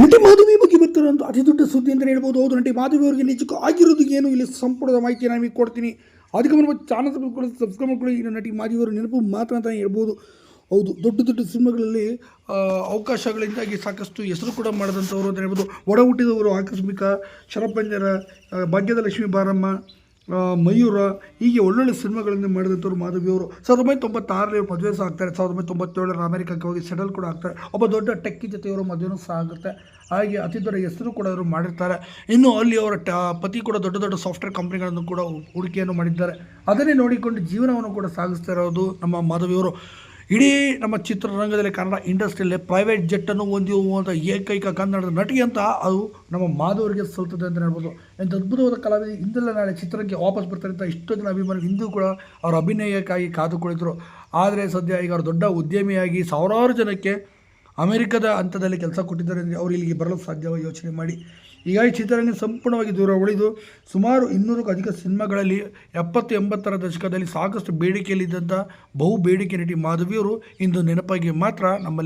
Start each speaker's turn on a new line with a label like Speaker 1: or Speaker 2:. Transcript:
Speaker 1: ನಟಿ ಮಾಧವಿ ಬಗ್ಗೆ ಬರ್ತಿರೋಂಥ ಅತಿ ದೊಡ್ಡ ಸುದ್ದಿ ಅಂತ ಹೇಳ್ಬೋದು. ಹೌದು, ನಟಿ ಮಾಧವಿ ಅವರಿಗೆ ನಿಜಕ್ಕೂ ಆಗಿರೋದು ಏನು? ಇಲ್ಲಿ ಸಂಪುಟದ ಮಾಹಿತಿ ನಾನು ನಿಮಗೆ ಕೊಡ್ತೀನಿ. ಅದಕ್ಕೆ ಮುನ್ನ ಚಾನಲ್ ಕೂಡ ಸಬ್ಸ್ಕ್ರೈಬ್ ಮಾಡ್ಕೊಳ್ಳಿ. ಇನ್ನು ನಟಿ ಮಾಧವಿ ಅವರ ನೆನಪು ಮಾತ್ರ ಅಂತ ಹೇಳ್ಬೋದು. ಹೌದು, ದೊಡ್ಡ ದೊಡ್ಡ ಸಿನಿಮಾಗಳಲ್ಲಿ ಅವಕಾಶಗಳಿಂದಾಗಿ ಸಾಕಷ್ಟು ಹೆಸರು ಕೂಡ ಮಾಡಿದಂಥವ್ರು ಅಂತ ಹೇಳ್ಬೋದು. ಒಡ ಹುಟ್ಟಿದವರು ಆಕಸ್ಮಿಕ ಶರಪಂಜರ ಭಾಗ್ಯದ ಲಕ್ಷ್ಮೀ ಬಾರಮ್ಮ ಮಯೂರ ಹೀಗೆ ಒಳ್ಳೊಳ್ಳೆ ಸಿನಿಮಾಗಳನ್ನು ಮಾಡಿದಂಥವ್ರು ಮಾಧವಿ ಅವರು ಸಾವಿರದ ಒಂಬೈನೂರ ತೊಂಬತ್ತಾರರಲ್ಲಿ ಇವರು ಮದುವೆ ಸಹ ಆಗ್ತಾರೆ ಸಾವಿರದ ಒಂಬೈನೂರ ತೊಂಬತ್ತೇಳರ ಅಮೆರಿಕಕ್ಕೆ ಹೋಗಿ ಸೆಟಲ್ ಕೂಡ ಆಗ್ತಾರೆ. ಒಬ್ಬ ದೊಡ್ಡ ಟೆಕ್ಕಿ ಜೊತೆಯವರು ಮದುವೆನೂ ಸಹ ಆಗುತ್ತೆ. ಹಾಗೆ ಅತಿ ದೊಡ್ಡ ಹೆಸರು ಕೂಡ ಅವರು ಮಾಡಿರ್ತಾರೆ. ಇನ್ನು ಅಲ್ಲಿ ಅವರ ಟ, ಪತಿ ಕೂಡ ದೊಡ್ಡ ದೊಡ್ಡ ಸಾಫ್ಟ್ವೇರ್ ಕಂಪ್ನಿಗಳನ್ನು ಕೂಡ ಹೂಡಿಕೆಯನ್ನು ಮಾಡಿದ್ದಾರೆ. ಅದನ್ನೇ ನೋಡಿಕೊಂಡು ಜೀವನವನ್ನು ಕೂಡ ಸಾಗಿಸ್ತಾ ಇರೋದು ನಮ್ಮ ಮಾಧವಿಯವರು. ಇಡೀ ನಮ್ಮ ಚಿತ್ರರಂಗದಲ್ಲಿ ಕನ್ನಡ ಇಂಡಸ್ಟ್ರಿಯಲ್ಲೇ ಪ್ರೈವೇಟ್ ಜೆಟ್ಟನ್ನು ಹೊಂದಿರುವಂಥ ಏಕೈಕ ಕನ್ನಡದ ನಟಿ ಅಂತ ಅದು ನಮ್ಮ ಮಾಧವರಿಗೆ ಸಲ್ತದೆ ಅಂತ ಹೇಳ್ಬೋದು. ಎಂಥ ಅದ್ಭುತವಾದ ಕಲಾವಿದ ಇಂದೆಲ್ಲ ನಾಳೆ ಚಿತ್ರಕ್ಕೆ ವಾಪಸ್ ಬರ್ತಾರೆ ಅಂತ ಇಷ್ಟೋ ಜನ ಅಭಿಮಾನಿ ಇಂದು ಕೂಡ ಅವರ ಅಭಿನಯಕ್ಕಾಗಿ ಕಾದುಕೊಳ್ಳಿದ್ರು ಆದರೆ ಸದ್ಯ ಈಗ ಅವರು ದೊಡ್ಡ ಉದ್ಯಮಿಯಾಗಿ ಸಾವಿರಾರು ಜನಕ್ಕೆ ಅಮೆರಿಕದ ಹಂತದಲ್ಲಿ ಕೆಲಸ ಕೊಟ್ಟಿದ್ದಾರೆ ಅಂದರೆ ಅವರು ಇಲ್ಲಿಗೆ ಬರಲು ಸಾಧ್ಯವೋ ಯೋಚನೆ ಮಾಡಿ. ಹೀಗಾಗಿ ಚಿತ್ರರಂಗ ಸಂಪೂರ್ಣವಾಗಿ ದೂರ ಉಳಿದು ಸುಮಾರು ಇನ್ನೂರಕ್ಕೂ ಅಧಿಕ ಸಿನಿಮಾಗಳಲ್ಲಿ ಎಪ್ಪತ್ತು ಎಂಬತ್ತರ ದಶಕದಲ್ಲಿ ಸಾಕಷ್ಟು ಬೇಡಿಕೆಯಲ್ಲಿದ್ದಂಥ ಬಹು ಬೇಡಿಕೆ ನಟಿ ಮಾಧವಿಯವರು ಇಂದು ನೆನಪಾಗಿ ಮಾತ್ರ ನಮ್ಮಲ್ಲಿ